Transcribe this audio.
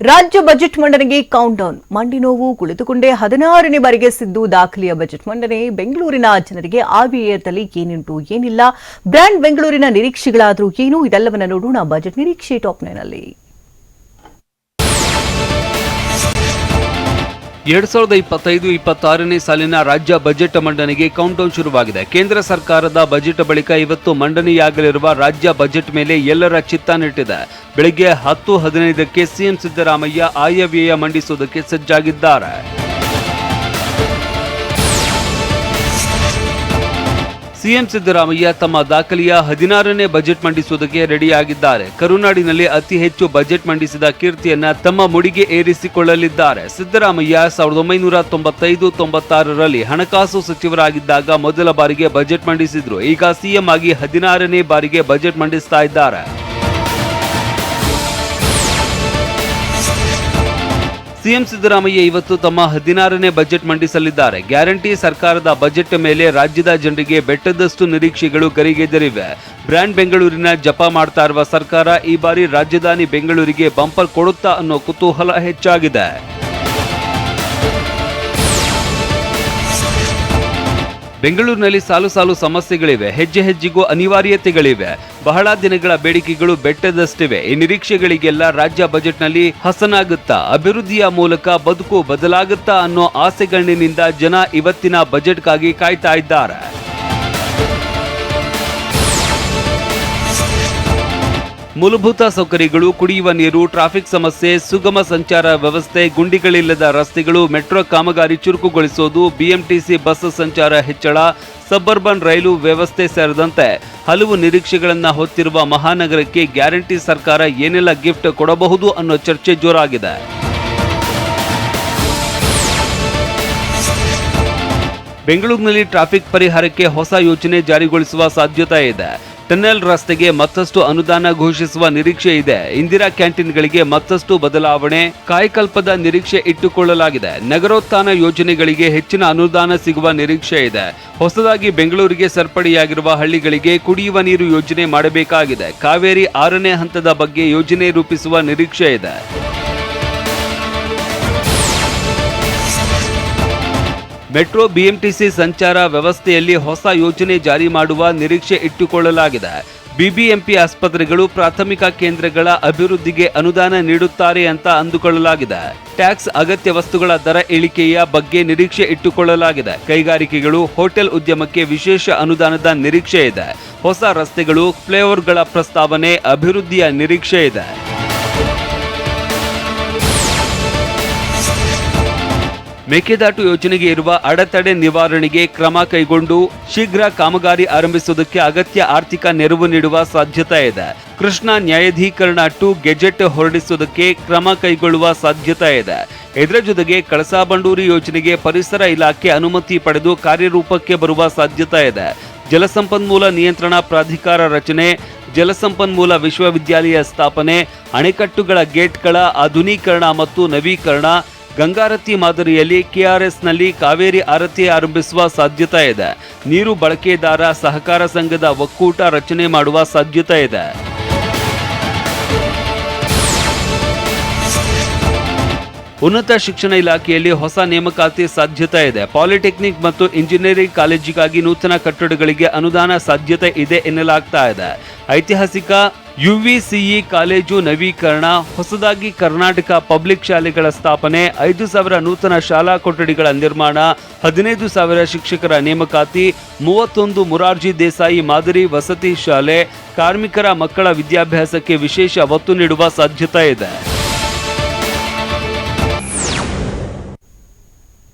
ರಾಜ್ಯ ಬಜೆಟ್ ಮಂಡನೆಗೆ count down ಮಂಡಿ ನೋವು ಕುಳಿತುಕೊಂಡೇ ಹದಿನಾರನೇ ಬಾರಿಗೆ ಸಿದ್ದು ದಾಖಲೆಯ ಬಜೆಟ್ ಮಂಡನೆ. ಬೆಂಗಳೂರಿನ ಜನರಿಗೆ ಆವಿಯದಲ್ಲಿ ಏನುಂಟು ಏನಿಲ್ಲ. ಬ್ರ್ಯಾಂಡ್ ಬೆಂಗಳೂರಿನ ನಿರೀಕ್ಷೆಗಳಾದರೂ ಏನು? ಇದೆಲ್ಲವನ್ನ ನೋಡೋಣ. ಬಜೆಟ್ ನಿರೀಕ್ಷೆ ಟಾಪ್ ನೈನಲ್ಲಿ ಎರಡ್ ಸಾವಿರದ ಇಪ್ಪತ್ತೈದು, ಇಪ್ಪತ್ತಾರನೇ ಸಾಲಿನ ರಾಜ್ಯ ಬಜೆಟ್ ಮಂಡನೆಗೆ ಕೌಂಟೌನ್ ಶುರುವಾಗಿದೆ. ಕೇಂದ್ರ ಸರ್ಕಾರದ ಬಜೆಟ್ ಬಳಿಕ ಇವತ್ತು ಮಂಡನೆಯಾಗಲಿರುವ ರಾಜ್ಯ ಬಜೆಟ್ ಮೇಲೆ ಎಲ್ಲರ ಚಿತ್ತ ನೆಟ್ಟಿದೆ. ಬೆಳಗ್ಗೆ ಹತ್ತು ಹದಿನೈದಕ್ಕೆ ಸಿಎಂ ಸಿದ್ದರಾಮಯ್ಯ ಆಯವ್ಯಯ ಮಂಡಿಸುವುದಕ್ಕೆ ಸಜ್ಜಾಗಿದ್ದಾರೆ. ಸಿಎಂ ಸಿದ್ದರಾಮಯ್ಯ ತಮ್ಮ ದಾಖಲೆಯ ಹದಿನಾರನೇ ಬಜೆಟ್ ಮಂಡಿಸುವುದಕ್ಕೆ ರೆಡಿಯಾಗಿದ್ದಾರೆ. ಕರುನಾಡಿನಲ್ಲಿ ಅತಿ ಹೆಚ್ಚು ಬಜೆಟ್ ಮಂಡಿಸಿದ ಕೀರ್ತಿಯನ್ನ ತಮ್ಮ ಮುಡಿಗೆ ಏರಿಸಿಕೊಳ್ಳಲಿದ್ದಾರೆ. ಸಿದ್ದರಾಮಯ್ಯ ಸಾವಿರದ ಒಂಬೈನೂರ ತೊಂಬತ್ತೈದು, ತೊಂಬತ್ತಾರರಲ್ಲಿ ಹಣಕಾಸು ಸಚಿವರಾಗಿದ್ದಾಗ ಮೊದಲ ಬಾರಿಗೆ ಬಜೆಟ್ ಮಂಡಿಸಿದ್ರು. ಈಗ ಸಿಎಂ ಆಗಿ ಹದಿನಾರನೇ ಬಾರಿಗೆ ಬಜೆಟ್ ಮಂಡಿಸ್ತಾ ಇದ್ದಾರೆ. ಸಿಎಂ ಸಿದ್ದರಾಮಯ್ಯ ಇವತ್ತು ತಮ್ಮ ಹದಿನಾರನೇ ಬಜೆಟ್ ಮಂಡಿಸಲಿದ್ದಾರೆ. ಗ್ಯಾರಂಟಿ ಸರ್ಕಾರದ ಬಜೆಟ್ ಮೇಲೆ ರಾಜ್ಯದ ಜನರಿಗೆ ಬೆಟ್ಟದಷ್ಟು ನಿರೀಕ್ಷೆಗಳು ಕರಿಗೆದರಿವೆ. ಬ್ರ್ಯಾಂಡ್ ಬೆಂಗಳೂರಿನ ಜಪ ಮಾಡ್ತಾ ಸರ್ಕಾರ ಈ ಬಾರಿ ರಾಜಧಾನಿ ಬೆಂಗಳೂರಿಗೆ ಬಂಪರ್ ಕೊಡುತ್ತಾ ಅನ್ನೋ ಕುತೂಹಲ ಹೆಚ್ಚಾಗಿದೆ. ಬೆಂಗಳೂರಿನಲ್ಲಿ ಸಾಲು ಸಾಲು ಸಮಸ್ಯೆಗಳಿವೆ. ಹೆಜ್ಜೆ ಹೆಜ್ಜೆಗೂ ಅನಿವಾರ್ಯತೆಗಳಿವೆ. ಬಹಳ ದಿನಗಳ ಬೇಡಿಕೆಗಳು ಬೆಟ್ಟದಷ್ಟಿವೆ. ಈ ನಿರೀಕ್ಷೆಗಳಿಗೆಲ್ಲ ರಾಜ್ಯ ಬಜೆಟ್ನಲ್ಲಿ ಹಸನಾಗುತ್ತಾ, ಅಭಿವೃದ್ಧಿಯ ಮೂಲಕ ಬದುಕು ಬದಲಾಗುತ್ತಾ ಅನ್ನೋ ಆಸೆಗಣ್ಣಿನಿಂದ ಜನ ಇವತ್ತಿನ ಬಜೆಟ್ಗಾಗಿ ಕಾಯ್ತಾ ಇದ್ದಾರೆ. ಮೂಲಭೂತ ಸೌಕರ್ಯಗಳು, ಕುಡಿಯುವ ನೀರು, ಟ್ರಾಫಿಕ್ ಸಮಸ್ಯೆ, ಸುಗಮ ಸಂಚಾರ ವ್ಯವಸ್ಥೆ, ಗುಂಡಿಗಳಿಲ್ಲದ ರಸ್ತೆಗಳು, ಮೆಟ್ರೋ ಕಾಮಗಾರಿ ಚುರುಕುಗೊಳಿಸುವುದು ಬಿಎಂಟಿಸಿ ಬಸ್ ಸಂಚಾರ ಹೆಚ್ಚಳ, ಸಬ್ಬರ್ಬನ್ ರೈಲು ವ್ಯವಸ್ಥೆ ಸೇರಿದಂತೆ ಹಲವು ನಿರೀಕ್ಷೆಗಳನ್ನು ಹೊತ್ತಿರುವ ಮಹಾನಗರಕ್ಕೆ ಗ್ಯಾರಂಟಿ ಸರ್ಕಾರ ಏನೆಲ್ಲ ಗಿಫ್ಟ್ ಕೊಡಬಹುದು ಅನ್ನೋ ಚರ್ಚೆ ಜೋರಾಗಿದೆ. ಬೆಂಗಳೂರಿನಲ್ಲಿ ಟ್ರಾಫಿಕ್ ಪರಿಹಾರಕ್ಕೆ ಹೊಸ ಯೋಜನೆ ಜಾರಿಗೊಳಿಸುವ ಸಾಧ್ಯತೆ ಇದೆ. ಟನೆಲ್ ರಸ್ತೆಗೆ ಮತ್ತಷ್ಟು ಅನುದಾನ ಘೋಷಿಸುವ ನಿರೀಕ್ಷೆ ಇದೆ. ಇಂದಿರಾ ಕ್ಯಾಂಟೀನ್ಗಳಿಗೆ ಮತ್ತಷ್ಟು ಬದಲಾವಣೆ ಕಾಯಕಲ್ಪದ ನಿರೀಕ್ಷೆ ಇಟ್ಟುಕೊಳ್ಳಲಾಗಿದೆ. ನಗರೋತ್ಥಾನ ಯೋಜನೆಗಳಿಗೆ ಹೆಚ್ಚಿನ ಅನುದಾನ ಸಿಗುವ ನಿರೀಕ್ಷೆ ಇದೆ. ಹೊಸದಾಗಿ ಬೆಂಗಳೂರಿಗೆ ಸರ್ಪಡಿಯಾಗಿರುವ ಹಳ್ಳಿಗಳಿಗೆ ಕುಡಿಯುವ ನೀರು ಯೋಜನೆ ಮಾಡಬೇಕಾಗಿದೆ. ಕಾವೇರಿ ಆರನೇ ಹಂತದ ಬಗ್ಗೆ ಯೋಜನೆ ರೂಪಿಸುವ ನಿರೀಕ್ಷೆ ಇದೆ. ಮೆಟ್ರೋ ಬಿಎಂಟಿಸಿ ಸಂಚಾರ ವ್ಯವಸ್ಥೆಯಲ್ಲಿ ಹೊಸ ಯೋಜನೆ ಜಾರಿ ಮಾಡುವ ನಿರೀಕ್ಷೆ ಇಟ್ಟುಕೊಳ್ಳಲಾಗಿದೆ. ಬಿಬಿಎಂಪಿ ಆಸ್ಪತ್ರೆಗಳು ಪ್ರಾಥಮಿಕ ಕೇಂದ್ರಗಳ ಅಭಿವೃದ್ಧಿಗೆ ಅನುದಾನ ನೀಡುತ್ತಾರೆ ಅಂತ ಅಂದುಕೊಳ್ಳಲಾಗಿದೆ. ಟ್ಯಾಕ್ಸ್ ಅಗತ್ಯ ವಸ್ತುಗಳ ದರ ಇಳಿಕೆಯ ಬಗ್ಗೆ ನಿರೀಕ್ಷೆ ಇಟ್ಟುಕೊಳ್ಳಲಾಗಿದೆ. ಕೈಗಾರಿಕೆಗಳು, ಹೋಟೆಲ್ ಉದ್ಯಮಕ್ಕೆ ವಿಶೇಷ ಅನುದಾನದ ನಿರೀಕ್ಷೆ ಇದೆ. ಹೊಸ ರಸ್ತೆಗಳು, ಫ್ಲೈಓವರ್ಗಳ ಪ್ರಸ್ತಾವನೆ ಅಭಿವೃದ್ಧಿಯ ನಿರೀಕ್ಷೆ ಇದೆ. ಮೇಕೆದಾಟು ಯೋಜನೆಗೆ ಇರುವ ಅಡೆತಡೆ ನಿವಾರಣೆಗೆ ಕ್ರಮ ಕೈಗೊಂಡು ಶೀಘ್ರ ಕಾಮಗಾರಿ ಆರಂಭಿಸುವುದಕ್ಕೆ ಅಗತ್ಯ ಆರ್ಥಿಕ ನೆರವು ನೀಡುವ ಸಾಧ್ಯತೆ ಇದೆ. ಕೃಷ್ಣ ನ್ಯಾಯಾಧೀಕರಣ ಟು ಗೆಜೆಟ್ ಹೊರಡಿಸುವುದಕ್ಕೆ ಕ್ರಮ ಕೈಗೊಳ್ಳುವ ಸಾಧ್ಯತೆ ಇದೆ. ಇದರ ಜೊತೆಗೆ ಕಳಸಾ ಬಂಡೂರಿ ಯೋಜನೆಗೆ ಪರಿಸರ ಇಲಾಖೆ ಅನುಮತಿ ಪಡೆದು ಕಾರ್ಯರೂಪಕ್ಕೆ ಬರುವ ಸಾಧ್ಯತೆ ಇದೆ. ಜಲಸಂಪನ್ಮೂಲ ನಿಯಂತ್ರಣ ಪ್ರಾಧಿಕಾರ ರಚನೆ, ಜಲಸಂಪನ್ಮೂಲ ವಿಶ್ವವಿದ್ಯಾಲಯ ಸ್ಥಾಪನೆ, ಅಣೆಕಟ್ಟುಗಳ ಗೇಟ್ಗಳ ಆಧುನೀಕರಣ ಮತ್ತು ನವೀಕರಣ ಗಂಗಾರತಿ ಮಾದರಿಯಲ್ಲಿ ಕೆಆರ್ಎಸ್ನಲ್ಲಿ ಕಾವೇರಿ ಆರತಿ ಆರಂಭಿಸುವ ಸಾಧ್ಯತೆ ಇದೆ. ನೀರು ಬಳಕೆದಾರ ಸಹಕಾರ ಸಂಘದ ಒಕ್ಕೂಟ ರಚನೆ ಮಾಡುವ ಸಾಧ್ಯತೆ ಇದೆ. ಉನ್ನತ ಶಿಕ್ಷಣ ಇಲಾಖೆಯಲ್ಲಿ ಹೊಸ ನೇಮಕಾತಿ ಸಾಧ್ಯತೆ ಇದೆ. ಪಾಲಿಟೆಕ್ನಿಕ್ ಮತ್ತು ಇಂಜಿನಿಯರಿಂಗ್ ಕಾಲೇಜಿಗಾಗಿ ನೂತನ ಕಟ್ಟಡಗಳಿಗೆ ಅನುದಾನ ಸಾಧ್ಯತೆ ಇದೆ ಎನ್ನಲಾಗ್ತಾ ಇದೆ. ಐತಿಹಾಸಿಕ ಯುವಿಸಿಇ ಕಾಲೇಜು ನವೀಕರಣ, ಹೊಸದಾಗಿ ಕರ್ನಾಟಕ ಪಬ್ಲಿಕ್ ಶಾಲೆಗಳ ಸ್ಥಾಪನೆ, ಐದು ಸಾವಿರ ನೂತನ ಶಾಲಾ ಕೊಠಡಿಗಳ ನಿರ್ಮಾಣ, ಹದಿನೈದು ಸಾವಿರ ಶಿಕ್ಷಕರ ನೇಮಕಾತಿ, ಮೂವತ್ತೊಂದು ಮುರಾರ್ಜಿ ದೇಸಾಯಿ ಮಾದರಿ ವಸತಿ ಶಾಲೆ, ಕಾರ್ಮಿಕರ ಮಕ್ಕಳ ವಿದ್ಯಾಭ್ಯಾಸಕ್ಕೆ ವಿಶೇಷ ಒತ್ತು ನೀಡುವ ಸಾಧ್ಯತೆ ಇದೆ.